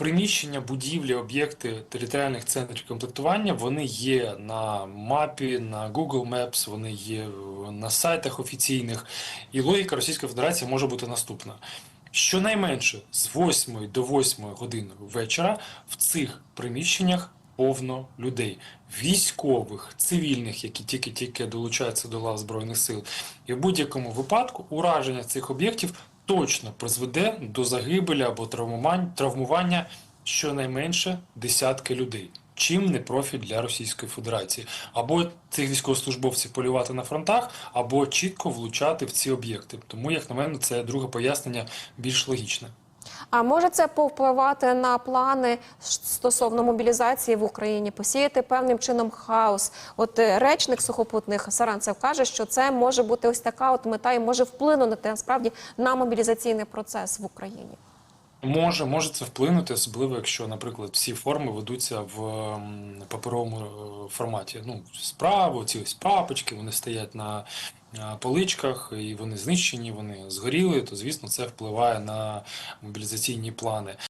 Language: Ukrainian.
приміщення, будівлі, об'єкти територіальних центрів комплектування вони є на мапі, на Google Maps, вони є на сайтах офіційних. І логіка Російської Федерації може бути наступна. Щонайменше з 8 до 8 години вечора в цих приміщеннях повно людей, військових, цивільних, які тільки-тільки долучаються до лав Збройних сил. І в будь-якому випадку ураження цих об'єктів точно призведе до загибелі або травмування щонайменше десятки людей. Чим не профіль для Російської Федерації, або цих військовослужбовців полювати на фронтах, або чітко влучати в ці об'єкти. Тому, як на мене, це друге пояснення більш логічне. А може це повпливати на плани стосовно мобілізації в Україні, посіяти певним чином хаос? От е, речник сухопутних Саранцев каже, що це може бути ось така от мета і може вплинути насправді на мобілізаційний процес в Україні. Може, може це вплинути, особливо якщо, наприклад, всі форми ведуться в паперовому е, форматі. Ну, справа, ці ось папочки, вони стоять на поличках і вони знищені, вони згоріли, то звісно це впливає на мобілізаційні плани.